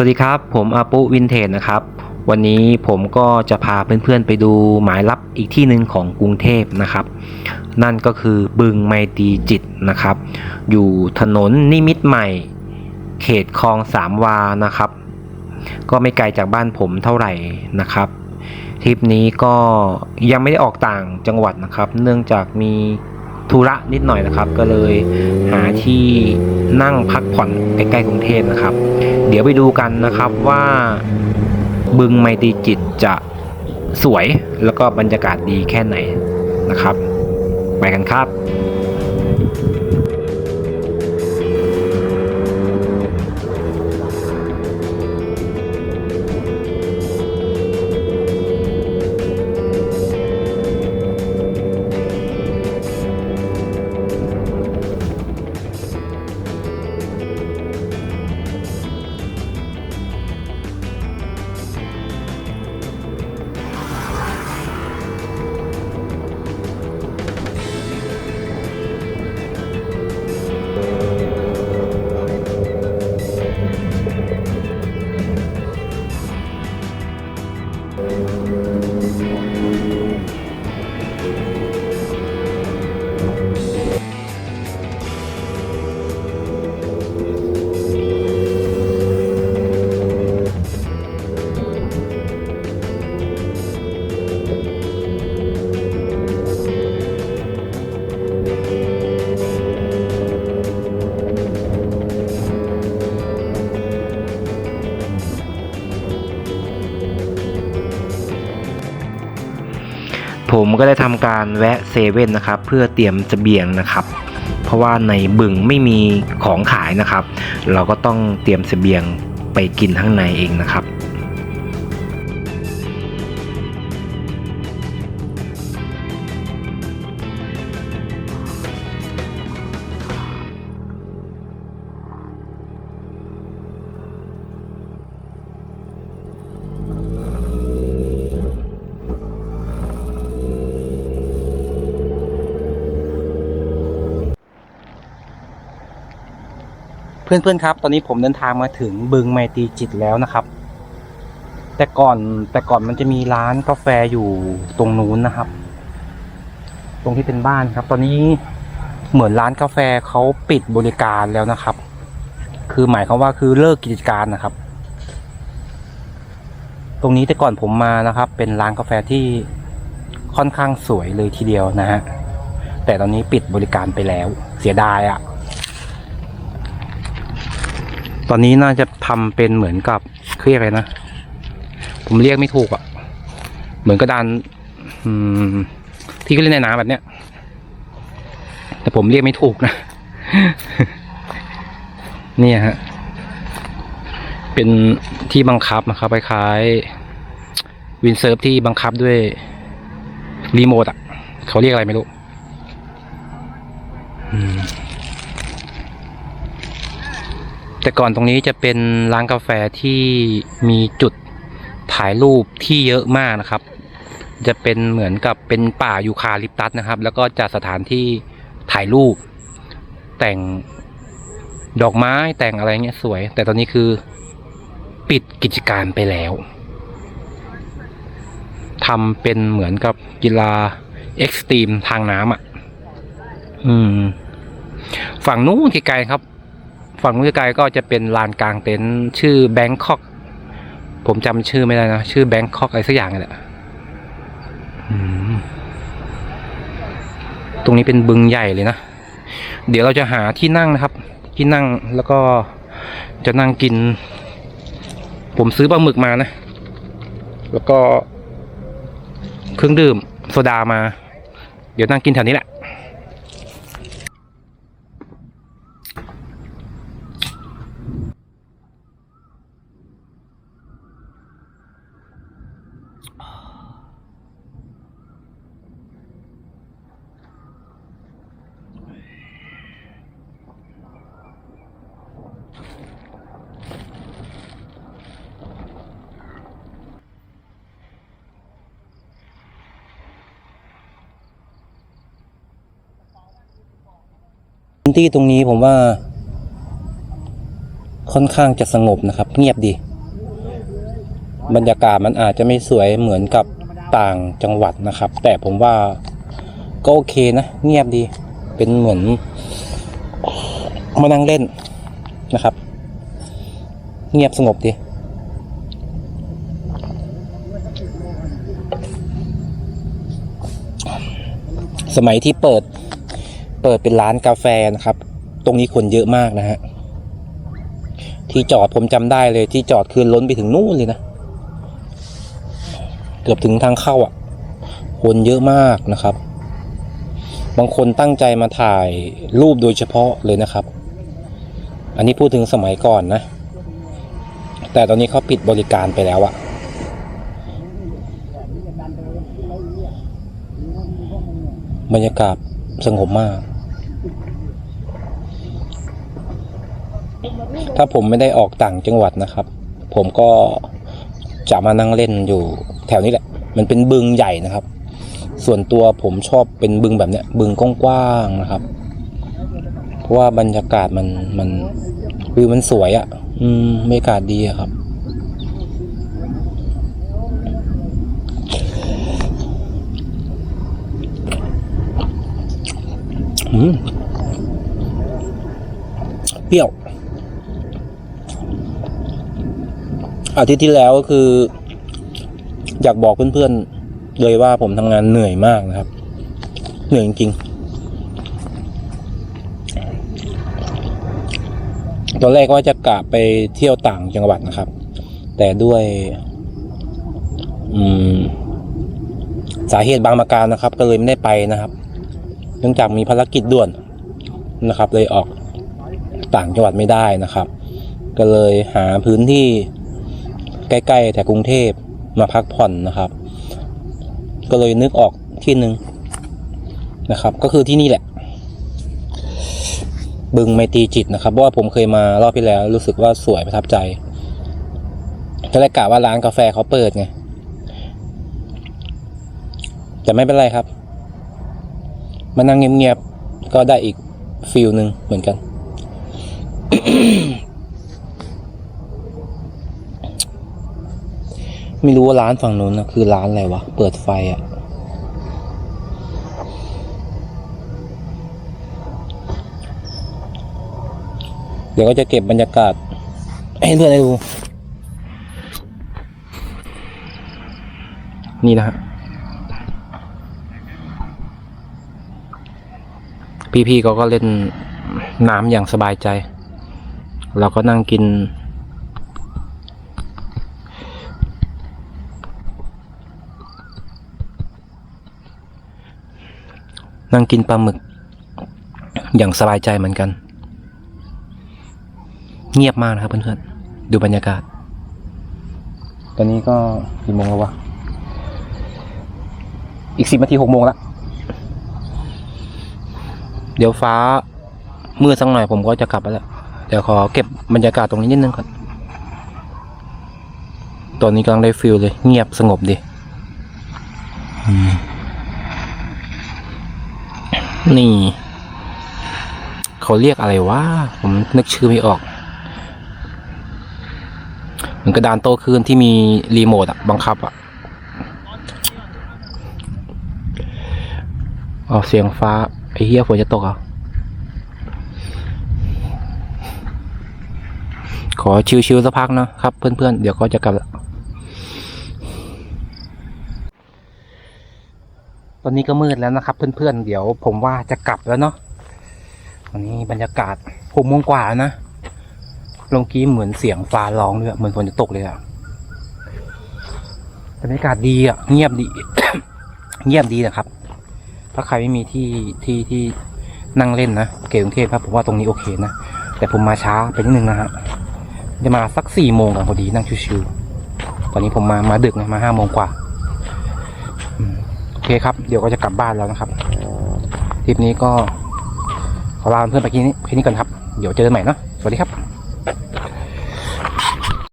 สวัสดีครับ ผมอาปุวินเทจนะครับ วันนี้ผมก็จะพาเพื่อนๆไปดูหมายลับอีกที่หนึ่งของกรุงเทพนะครับ นั่นก็คือบึงไมตรีจิตนะครับ อยู่ถนนนิมิตรใหม่ เขตคลองสามวานะครับ ก็ไม่ไกลจากบ้านผมเท่าไหร่นะครับทริปนี้ก็ยังไม่ได้ออกต่างจังหวัดนะครับ เนื่องจากมี ธุระนิดหน่อยนะครับ ก็เลยหาที่นั่งพักผ่อนใกล้ๆกรุงเทพนะครับ เดี๋ยวไปดูกันนะครับว่าบึงไมตรีจิตจะสวยแล้วก็บรรยากาศดีแค่ไหนนะครับ ไปกันครับ ผมก็ได้ทำการแวะเซเว่นนะครับ เพื่อเตรียมเสบียงนะครับ เพราะว่าในบึงไม่มีของขายนะครับ เราก็ต้องเตรียมเสบียงไปกินข้างในเองนะครับ เพื่อนๆครับ ตอนนี้ผมเดินทางมาถึงบึงไมตรีจิตแล้วนะครับ แต่ก่อนแต่ก่อนมันจะมีร้านกาแฟอยู่ตรงนู้นนะครับ ตรงที่เป็นบ้านครับ ตอนนี้เหมือนร้านกาแฟเขาปิดบริการแล้วนะครับ คือหมายความว่าคือเลิกกิจการนะครับ ตรงนี้แต่ก่อนผมมานะครับ เป็นร้านกาแฟที่ค่อนข้างสวยเลยทีเดียวนะฮะแต่ตอนนี้ปิดบริการไปแล้ว เสียดายอะ่ะ ตอนนี้น่าจะทำเป็นเหมือนกับเครียกอะไรนะ ผมเรียกไม่ถูกอะ่ะ เหมือนกระดานที่เขาเล่นในน้ำแบบเนี้ย แต่ผมเรียกไม่ถูกนะ เนี่ยฮะ เป็นที่บังคับนะครับคล้ายๆวินเซิร์ฟที่บังคับด้วยรีโมทอะ เขาเรียกอะไรไม่รู้อืม แต่ก่อนตรงนี้จะเป็นร้านกาแฟที่มีจุดถ่ายรูปที่เยอะมากนะครับ จะเป็นเหมือนกับเป็นป่ายูคาลิปตัสนะครับ แล้วก็จัดสถานที่ถ่ายรูป แต่งดอกไม้แต่งอะไรเงี้ยสวย แต่ตอนนี้คือปิดกิจการไปแล้วทำเป็นเหมือนกับกีฬาเอ็กซ์ตรีมทางน้ำอะ อืม ฝั่งนู้นไกลๆครับ ฝั่งนู้นไกลก็จะเป็นลานกลางเต็นท์ชื่อแบงคอกผมจำชื่อไม่ได้นะชื่อแบงคอกอะไรสักอย่างนี่แหละตรงนี้เป็นบึงใหญ่เลยนะ เดี๋ยวเราจะหาที่นั่งนะครับ ที่นั่งแล้วก็จะนั่งกิน ผมซื้อปลาหมึกมานะ แล้วก็เครื่องดื่มโซดามา เดี๋ยวนั่งกินแถวนี้แหละ พื้นที่ตรงนี้ผมว่า ค่อนข้างจะสงบนะครับ เงียบดี บรรยากาศมันอาจจะไม่สวยเหมือนกับต่างจังหวัดนะครับ แต่ผมว่าก็โอเคนะ เงียบดี เป็นเหมือนมานั่งเล่นนะครับ เงียบสงบดีสมัยที่เปิด เปิดเป็นร้านกาแฟนะครับ ตรงนี้คนเยอะมากนะฮะที่จอดผมจำได้เลย ที่จอดคือล้นไปถึงนู่นเลยนะ เกือบถึงทางเข้าอะ คนเยอะมากนะครับ บางคนตั้งใจมาถ่ายรูปโดยเฉพาะเลยนะครับ อันนี้พูดถึงสมัยก่อนนะ แต่ตอนนี้เขาปิดบริการไปแล้วอะบรรยากาศ สงบมาก ถ้าผมไม่ได้ออกต่างจังหวัดนะครับ ผมก็จะมานั่งเล่นอยู่แถวนี้แหละ มันเป็นบึงใหญ่นะครับ ส่วนตัวผมชอบเป็นบึงแบบเนี้ย บึงกว้างๆนะครับ เพราะว่าบรรยากาศมันมันวิวมันสวยอะ่ะ อืมบรรยากาศดีครับ เปรี้ยว อาทิตย์ที่แล้วก็คือ อยากบอกเพื่อนๆเลยว่าผมทำงานเหนื่อยมากนะครับ เหนื่อยจริงๆตอนแรกว่าจะกะไปเที่ยวต่างจังหวัดนะครับ แต่ด้วยสาเหตุบางประการนะครับ ก็เลยไม่ได้ไปนะครับ เนื่องจากมีภารกิจด่วนนะครับ เลยออกต่างจังหวัดไม่ได้นะครับ ก็เลยหาพื้นที่ใกล้ๆแถวกรุงเทพมาพักผ่อนนะครับ ก็เลยนึกออกที่หนึ่งนะครับ ก็คือที่นี่แหละ บึงไมตีจิตนะครับเพราะว่าผมเคยมารอบที่แล้วรู้สึกว่าสวยประทับใจก็เลยกะว่าร้านกาแฟเขาเปิดไงแต่ไม่เป็นไรครับ มานั่งเงียบๆก็ได้อีกฟิลหนึ่งเหมือนกัน ไม่รู้ว่าร้านฝั่งนู้นนะคือร้านอะไรวะ เปิดไฟอะ่ะเดี๋ยวก็จะเก็บบรรยากาศให้เพื่อนได้ดู นี่นะฮะ พี่ๆเขาก็เล่นน้ำอย่างสบายใจ เราก็นั่งกิน นั่งกินปลาหมึก อย่างสบายใจเหมือนกัน เงียบมากนะครับเพื่อนๆ ดูบรรยากาศ ตอนนี้ก็กี่โมงแล้ววะ อีกสิบนาทีหกโมงละ เดี๋ยวฟ้ามืดสักหน่อยผมก็จะกลับแล้วเดี๋ยวขอเก็บบรรยากาศตรงนี้นิดนึงก่อน ตอนนี้กำลังได้ฟิลเลย เงียบสงบดี นี่ เขาเรียกอะไรวะ ผมนึกชื่อไม่ออก เหมือนกระดานโต้คลื่นที่มีรีโมทอะบังคับอะอ๋อเสียงฟ้า อ้เหี้ยฝนจะตกเหรอะขอชิวๆสักพักนะครับ เพื่อนๆ เดี๋ยวก็จะกลับ ตอนนี้ก็มืดแล้วนะครับ เพื่อนๆ เดี๋ยวผมว่าจะกลับแล้วเนาะวันนี้บรรยากาศหกโมงกว่าแล้วนะลงกี้เหมือนเสียงฟ้าร้องด้วยเหมือนฝนจะตกเลยอะบรรยากาศดีอะเงียบดี เงียบดีนะครับ ถ้าใครไม่มีที่ที่ที่นั่งเล่นนะเกตกรุงเทพครับผมว่าตรงนี้โอเคนะ แต่ผมมาช้าไปนิดนึงนะฮะจะมาสักสี่โมงกันพอดีนั่งชิวๆตอนนี้ผมมามาดึกนะมาห้าโมงกว่าโอเคครับ เดี๋ยวก็จะกลับบ้านแล้วนะครับทริปนี้ก็ขอลาเพื่อนไปแค่นี้แค่นี้ก่อนครับ เดี๋ยวเจอกันใหม่เนาะสวัสดีครับ